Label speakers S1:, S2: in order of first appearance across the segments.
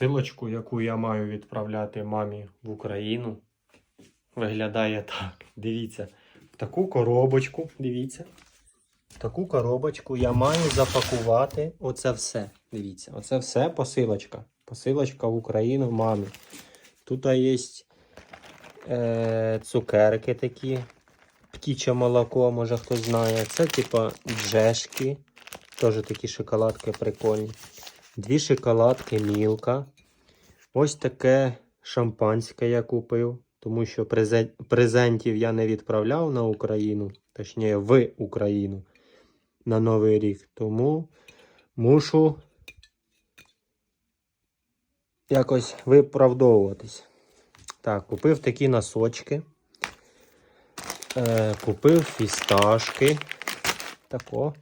S1: Посилочку, яку я маю відправляти мамі в Україну, виглядає так. Дивіться, в таку коробочку, дивіться. В таку коробочку я маю запакувати оце все. Дивіться, оце все посилочка. Посилочка в Україну мамі. Тут є е, цукерки такі, птіче молоко, може хтось знає. Це типа джешки. Теж такі шоколадки прикольні. Дві шоколадки Мілка. Ось таке шампанське я купив, тому що презентів я не відправляв на Україну, точніше в Україну на Новий рік. Тому мушу якось виправдовуватись. Так, купив такі носочки. Е, купив фісташки. Тако.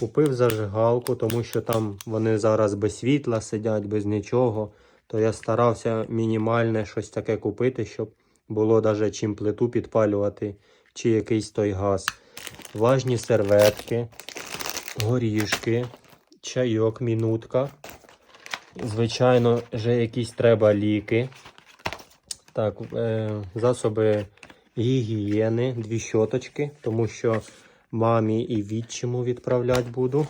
S1: Купив зажигалку, тому що там вони зараз без світла сидять, без нічого. То я старався мінімальне щось таке купити, щоб було навіть чим плиту підпалювати, чи якийсь той газ. Влажні серветки, горішки, чайок, мінутка. Звичайно, вже якісь треба ліки. Так, е, засоби гігієни, дві щоточки, тому що мамі і відчиму відправляти буду.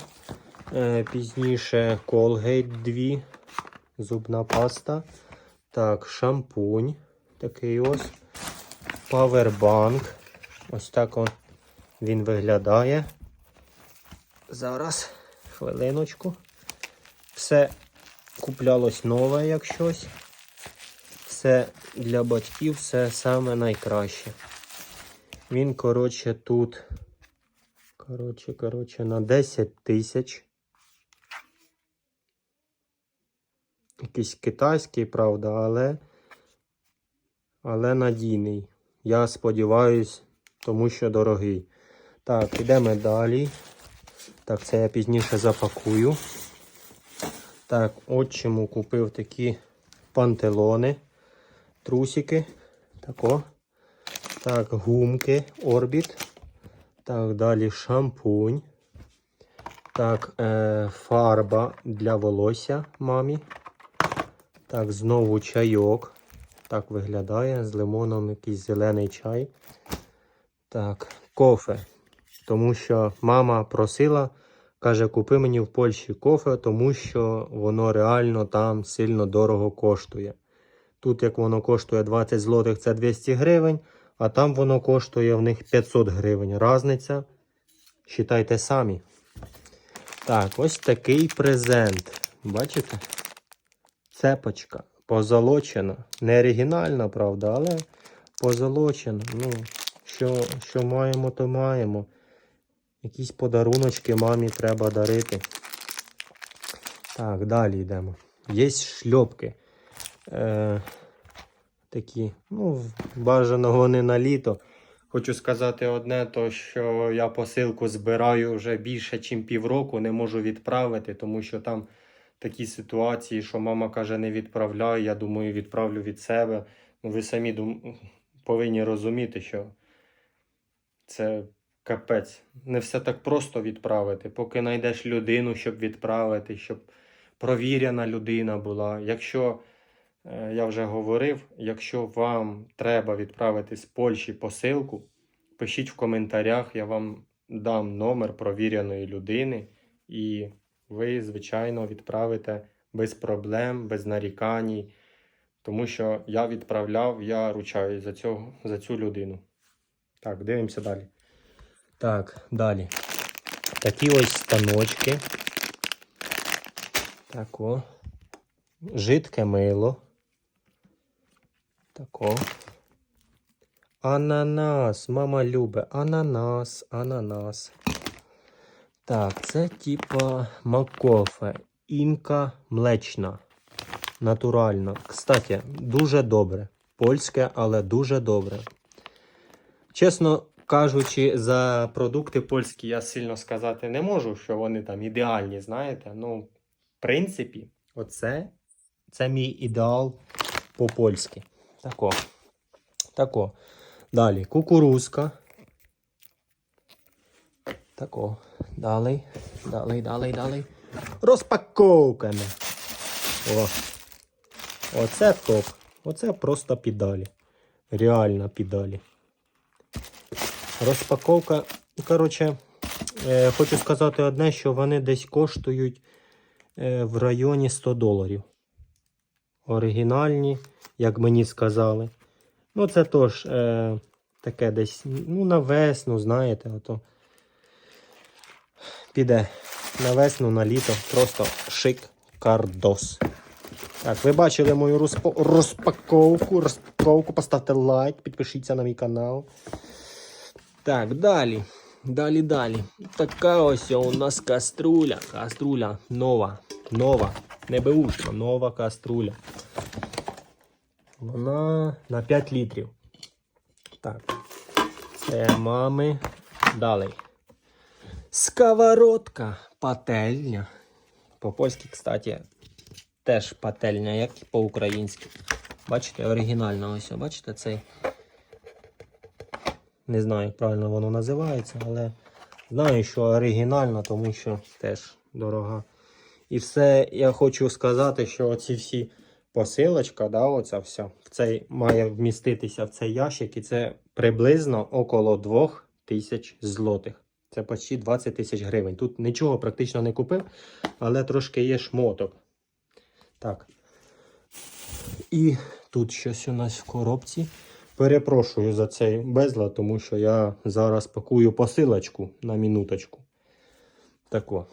S1: Е, пізніше Colgate 2, зубна паста. Так, шампунь. Такий ось. Павербанк. Ось так он він виглядає. Зараз, хвилиночку. Все куплялось нове, як щось. Все для батьків, все саме найкраще. Він, коротше, тут. Коротше, коротше, на 10 тисяч. Якийсь китайський, правда, але. Але надійний. Я сподіваюсь, тому що дорогий. Так, йдемо далі. Так, це я пізніше запакую. Так, от чому купив такі пантелони, трусики. Тако. Так, гумки, орбіт. Так, далі шампунь. Так, е, фарба для волосся мамі. Так, знову чайок. Так виглядає. З лимоном якийсь зелений чай. Так, кофе. Тому що мама просила, каже, купи мені в Польщі кофе, тому що воно реально там сильно дорого коштує. Тут, як воно коштує 20 злотих, це 200 гривень, а там воно коштує в них 500 гривень. Разниця. Считайте самі. Так, ось такий презент. Бачите? Цепочка. Позолочена. Не оригінальна, правда, але позолочена. Ну, що, що маємо, то маємо. Якісь подаруночки мамі треба дарити. Так, далі йдемо. Є шльопки. Е, такі, ну, бажано вони на літо. Хочу сказати одне, то що я посилку збираю вже більше, ніж півроку, не можу відправити, тому що там такі ситуації, що мама каже, не відправляй, я думаю, відправлю від себе. Ну, ви самі дум... повинні розуміти, що це капець. Не все так просто відправити. Поки знайдеш людину, щоб відправити, щоб провірена людина була. Якщо Я вже говорив, якщо вам треба відправити з Польщі посилку, пишіть в коментарях, я вам дам номер провіреної людини, і ви, звичайно, відправите без проблем, без нарікань, тому що я відправляв, я ручаюсь за, цього, за цю людину. Так, дивимося далі. Так, далі. Такі ось станочки. Так, о. Жидке мило. Тако. Ананас. Мама любить. Ананас, ананас. Так, це типа макофе. Інка млечна. Натуральна. Кстати, дуже добре. Польське, але дуже добре. Чесно кажучи, за продукти польські я сильно сказати не можу, що вони там ідеальні, знаєте. Ну, в принципі, оце це мій ідеал по-польськи. Тако. Тако. Далі кукурузка. Тако. Далі. Далі, далі, далі. Розпаковками. О. Оце топ. Оце просто педалі. Реально педалі. Розпаковка. Коротше, е, хочу сказати одне, що вони десь коштують е, в районі 100 доларів. Оригінальні, як мені сказали. Ну, це теж е, таке десь, ну, на весну, знаєте, ото. Піде на весну, на літо. Просто шик кардос. Так, ви бачили мою розпо- розпаковку. Розпаковку, поставте лайк, підпишіться на мій канал. Так, далі. Далі, далі. Така ось у нас каструля. Каструля нова. Нова. Не беушна, нова каструля. Вона на 5 літрів. Так. Це мами. Далі. Сковородка. Пательня. По-польськи, кстати, теж пательня, як і по-українськи. Бачите, оригінальна ось, бачите, цей. Не знаю, як правильно воно називається, але знаю, що оригінальна, тому що теж дорога. І все, я хочу сказати, що оці всі посилочка, да, оця вся, в має вміститися в цей ящик, і це приблизно около 2000 злотих. Це почти 20 тисяч гривень. Тут нічого практично не купив, але трошки є шмоток. Так. І тут щось у нас в коробці. Перепрошую за цей безлад, тому що я зараз пакую посилочку на минуточку. Тако.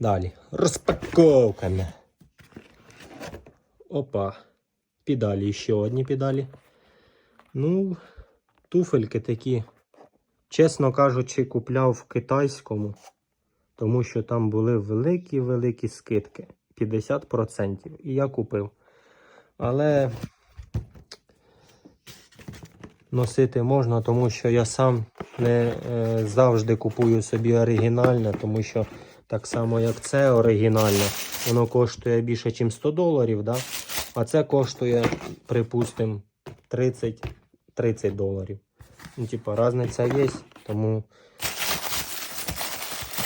S1: Далі. Розпаковка. Опа. Педалі, ще одні педалі. Ну, туфельки такі. Чесно кажучи, купляв в китайському, тому що там були великі-великі скидки. 50%. І я купив. Але носити можна, тому що я сам не е, завжди купую собі оригінальне, тому що так само, як це оригінальне, воно коштує більше, ніж 100 доларів, да? А це коштує, припустимо, 30, 30 доларів. Ну, типа, різниця є, тому.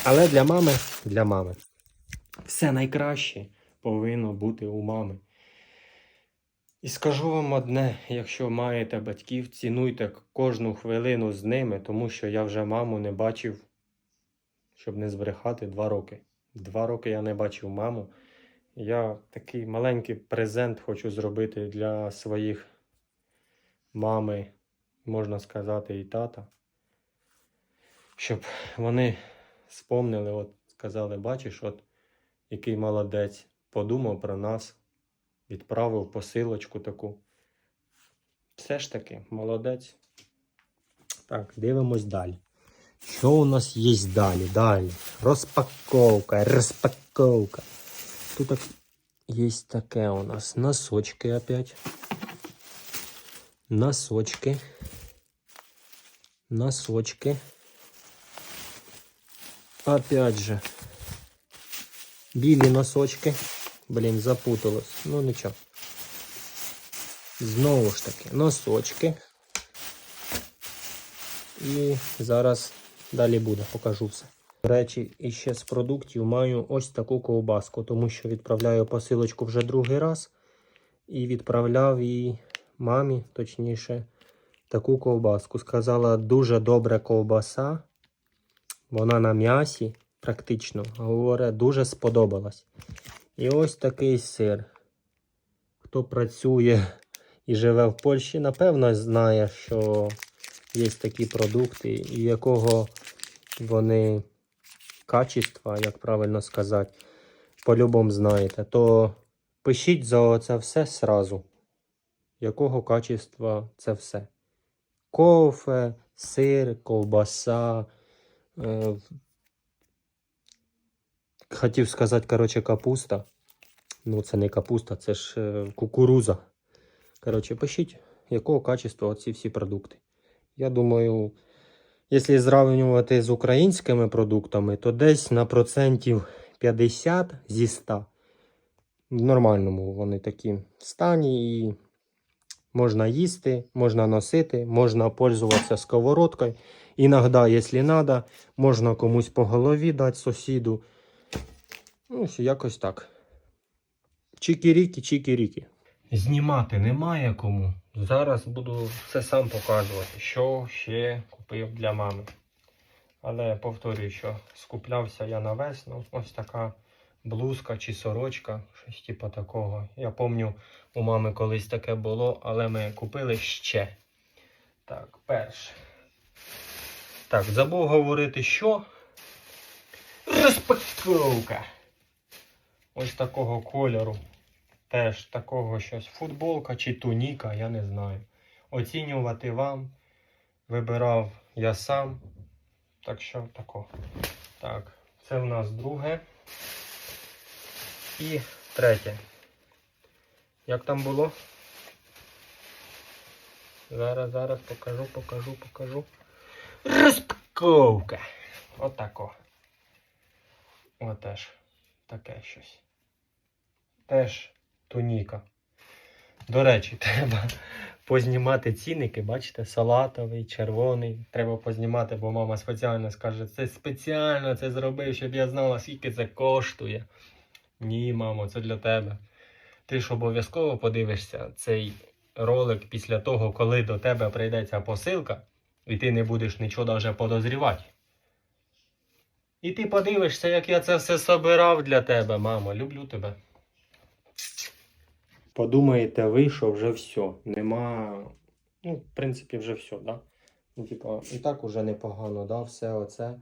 S1: Але для мами, для мами. Все найкраще повинно бути у мами. І скажу вам одне: якщо маєте батьків, цінуйте кожну хвилину з ними, тому що я вже маму не бачив, щоб не збрехати, два роки. Два роки я не бачив маму. Я такий маленький презент хочу зробити для своїх мами, можна сказати, і тата. Щоб вони спомнили, от сказали, бачиш, от який молодець, подумав про нас, відправив посилочку таку. Все ж таки, молодець. Так, дивимось далі. Що у нас є далі? Далі. Розпаковка, розпаковка. Тут так, є таке у нас носочки опять. Носочки. Носочки. Опять же. Білі носочки. Блін, запуталось. Ну нічого. Знову ж таки, носочки. І зараз далі буде, покажу все. До речі, і ще з продуктів маю ось таку ковбаску, тому що відправляю посилочку вже другий раз. І відправляв їй мамі, точніше, таку ковбаску. Сказала, дуже добра ковбаса. Вона на м'ясі, практично, говорить, дуже сподобалась. І ось такий сир. Хто працює і живе в Польщі, напевно, знає, що є такі продукти, і якого вони качества, як правильно сказати, по-любому знаєте, то пишіть за це все сразу. Якого качества це все. Кофе, сир, ковбаса. Е, хотів сказати, коротше, капуста. Ну, це не капуста, це ж е, кукуруза. Коротше, пишіть, якого качества ці всі продукти. Я думаю, якщо зрівнювати з українськими продуктами, то десь на процентів 50 зі 100 в нормальному вони такі стані і можна їсти, можна носити, можна пользуватися сковородкою. Іноді, якщо треба, можна комусь по голові дати сусіду. Ну, якось так. Чики-ріки, чики-ріки. Знімати немає кому. Зараз буду все сам показувати, що ще купив для мами. Але повторюю, що скуплявся я на весну. Ось така блузка чи сорочка, щось типу такого. Я пам'ятаю, у мами колись таке було, але ми купили ще. Так, перше. Так, забув говорити, що. Розпаковка. Ось такого кольору. Теж такого щось. Футболка чи туніка, я не знаю. Оцінювати вам. Вибирав я сам. Так що тако. Так, це в нас друге. І третє. Як там було? Зараз, зараз покажу, покажу, покажу. Розпаковка. Отако. Отеж. Таке щось. Теж туніка. До речі, треба познімати цінники, бачите, салатовий, червоний. Треба познімати, бо мама спеціально скаже, це спеціально це зробив, щоб я знала, скільки це коштує. Ні, мамо, це для тебе. Ти ж обов'язково подивишся цей ролик після того, коли до тебе прийде ця посилка, і ти не будеш нічого навіть подозрівати. І ти подивишся, як я це все собирав для тебе, мамо. Люблю тебе. Подумаєте ви, що вже все. Нема. Ну, в принципі, вже все, да? Ну, типа, і так уже непогано, да, все оце.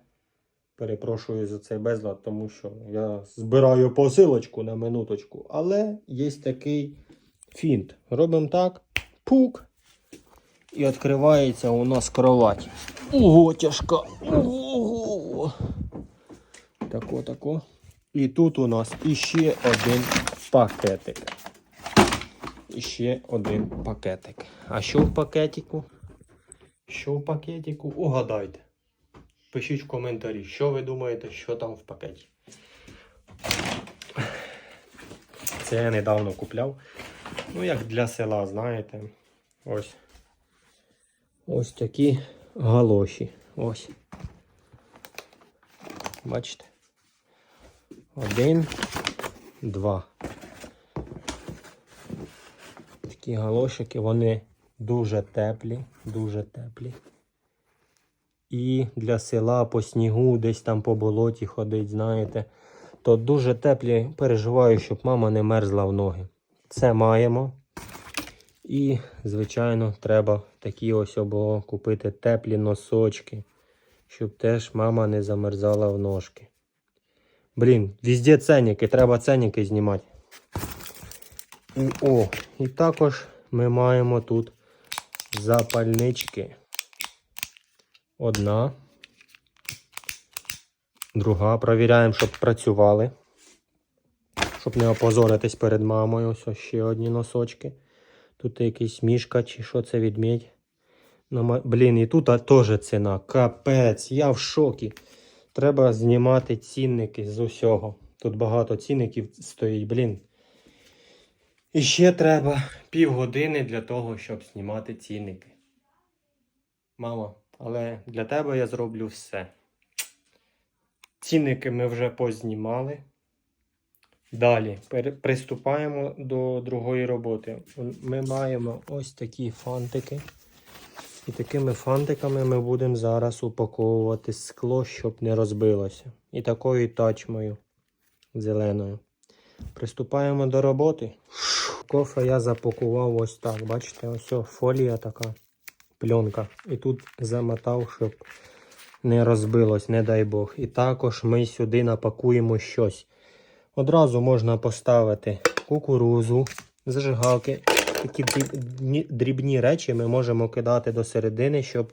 S1: Перепрошую за цей безлад, тому що я збираю посилочку на минуточку. Але є такий фінт. Робимо так. Пук. І відкривається у нас кровать. Ого, тяжка. Ого. Тако, тако. І тут у нас іще один пакетик. Іще один пакетик. А що в пакетику? Що в пакетику? Угадайте. Пишіть в коментарі, що ви думаєте, що там в пакеті. Це я недавно купляв. Ну, як для села, знаєте. Ось. Ось такі галоші. Ось. Бачите? Один, два. Такі галошики, вони дуже теплі, дуже теплі. І для села по снігу, десь там по болоті ходить, знаєте, то дуже теплі, переживаю, щоб мама не мерзла в ноги. Це маємо. І, звичайно, треба такі ось обо купити теплі носочки, щоб теж мама не замерзала в ножки. Блін, везде ценники, треба ценники знімати. І, о, і також ми маємо тут запальнички. Одна. Друга. Провіряємо, щоб працювали. Щоб не опозоритись перед мамою. Ось ще одні носочки. Тут якийсь мішка чи що це відмідь. Нама- Блін, і тут теж ціна. Капець, я в шокі. Треба знімати цінники з усього. Тут багато цінників стоїть, блін. І ще треба півгодини для того, щоб знімати цінники. Мамо, але для тебе я зроблю все. Цінники ми вже познімали. Далі приступаємо до другої роботи. Ми маємо ось такі фантики. І такими фантиками ми будемо зараз упаковувати скло, щоб не розбилося. І такою тачмою зеленою. Приступаємо до роботи. Кофе я запакував ось так. Бачите, ось фолія така, пленка. І тут замотав, щоб не розбилось, не дай Бог. І також ми сюди напакуємо щось. Одразу можна поставити кукурузу, зажигалки. Такі дрібні речі ми можемо кидати до середини, щоб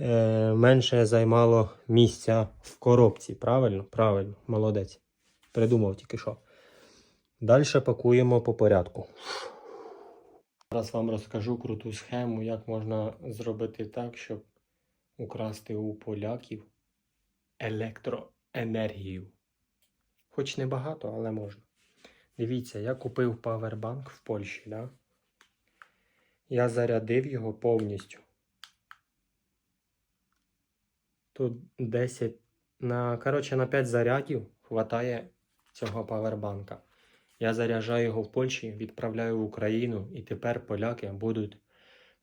S1: е, менше займало місця в коробці. Правильно? Правильно, молодець. Придумав тільки що. Далі пакуємо по порядку. Зараз вам розкажу круту схему, як можна зробити так, щоб украсти у поляків електроенергію. Хоч не багато, але можна. Дивіться, я купив павербанк в Польщі, да? Я зарядив його повністю. Тут 10 на, коротше, на 5 зарядів хватає цього павербанка. Я заряджаю його в Польщі, відправляю в Україну, і тепер поляки будуть,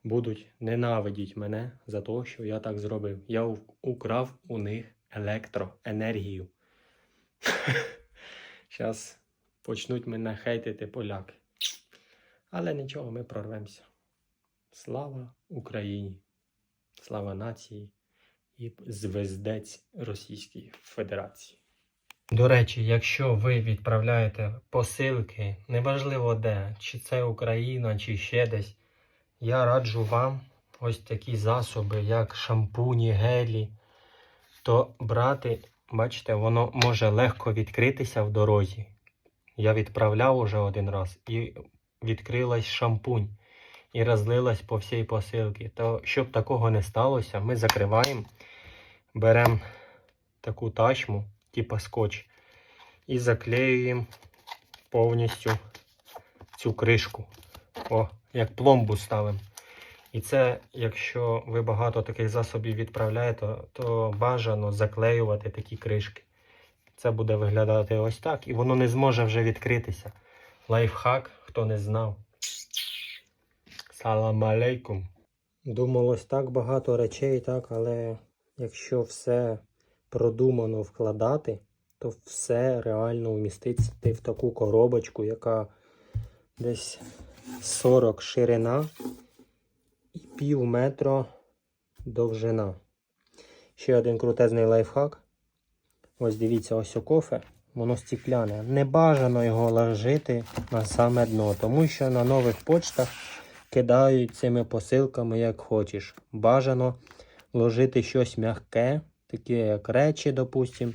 S1: будуть ненавидіти мене за те, що я так зробив. Я украв у них електроенергію. Зараз почнуть мене хейтити поляки. Але нічого, ми прорвемося. Слава Україні! Слава нації і звездець Російської Федерації. До речі, якщо ви відправляєте посилки, неважливо де, чи це Україна, чи ще десь, я раджу вам ось такі засоби, як шампуні, гелі, то брати, бачите, воно може легко відкритися в дорозі. Я відправляв уже один раз і відкрилась шампунь і розлилась по всій посилці. То щоб такого не сталося, ми закриваємо, беремо таку тачму, типа скотч, і заклеюємо повністю цю кришку. О, як пломбу ставимо. І це, якщо ви багато таких засобів відправляєте, то бажано заклеювати такі кришки. Це буде виглядати ось так, і воно не зможе вже відкритися. Лайфхак, хто не знав. Салам алейкум. Думалось так багато речей, так, але якщо все продумано вкладати, то все реально вміститься в таку коробочку, яка десь 40 ширина і пів метра довжина. Ще один крутезний лайфхак. Ось дивіться, ось у кофе, воно стікляне. Не бажано його ложити на саме дно, тому що на нових почтах кидають цими посилками як хочеш. Бажано ложити щось м'яке, таке як речі, допустим,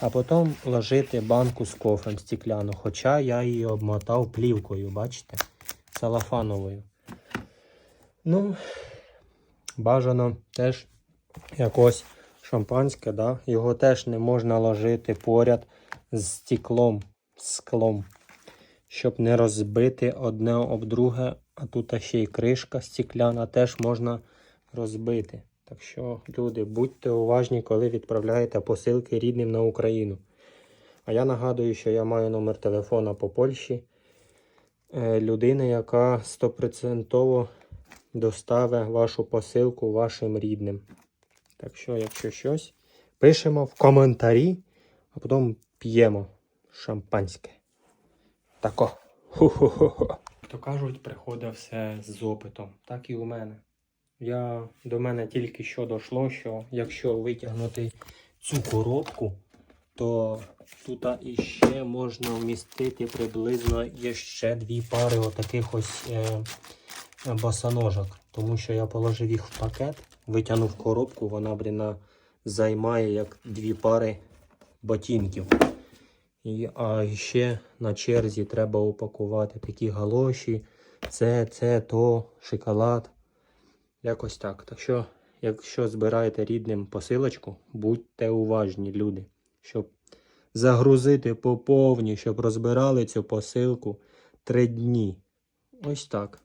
S1: а потім ложити банку з кофем стікляну. Хоча я її обмотав плівкою, бачите? Салафановою. Ну, бажано теж якось шампанське, да? його теж не можна ложити поряд з стеклом, склом, щоб не розбити одне об друге, а тут ще й кришка стекляна теж можна розбити. Так що, люди, будьте уважні, коли відправляєте посилки рідним на Україну. А я нагадую, що я маю номер телефона по Польщі е, людини, яка стопроцентово доставить вашу посилку вашим рідним. Так що, якщо щось, пишемо в коментарі, а потім п'ємо шампанське. Тако. Ху-ху-ху-ху. То кажуть, приходить все з опитом. Так і у мене. Я, до мене тільки що дійшло, що якщо витягнути цю коробку, то тут іще можна вмістити приблизно ще дві пари отаких ось е, босоножок. Тому що я положив їх в пакет, витягнув коробку, вона блін, займає як дві пари ботинків. І, а ще на черзі треба упакувати такі галоші, це, це, то, шоколад. Якось так. Так що, якщо збираєте рідним посилочку, будьте уважні, люди, щоб загрузити по повні, щоб розбирали цю посилку три дні. Ось так.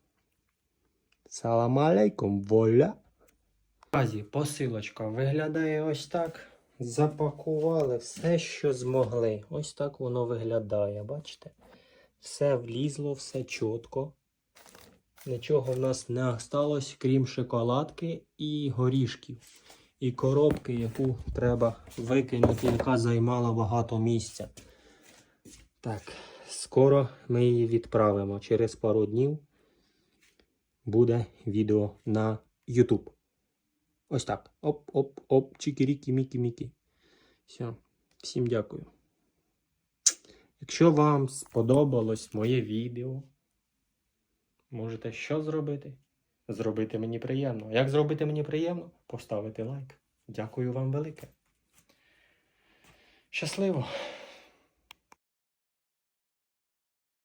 S1: Салам алейкум, воля. Азі, посилочка виглядає ось так. Запакували все, що змогли. Ось так воно виглядає, бачите? Все влізло, все чітко. Нічого в нас не осталось, крім шоколадки і горішків. І коробки, яку треба викинути, яка займала багато місця. Так, скоро ми її відправимо. Через пару днів буде відео на YouTube. Ось так. Оп-оп-оп, чикірікі мікі мікі Все. Всім дякую. Якщо вам сподобалось моє відео, можете що зробити? Зробити мені приємно. Як зробити мені приємно? Поставити лайк. Дякую вам велике. Щасливо!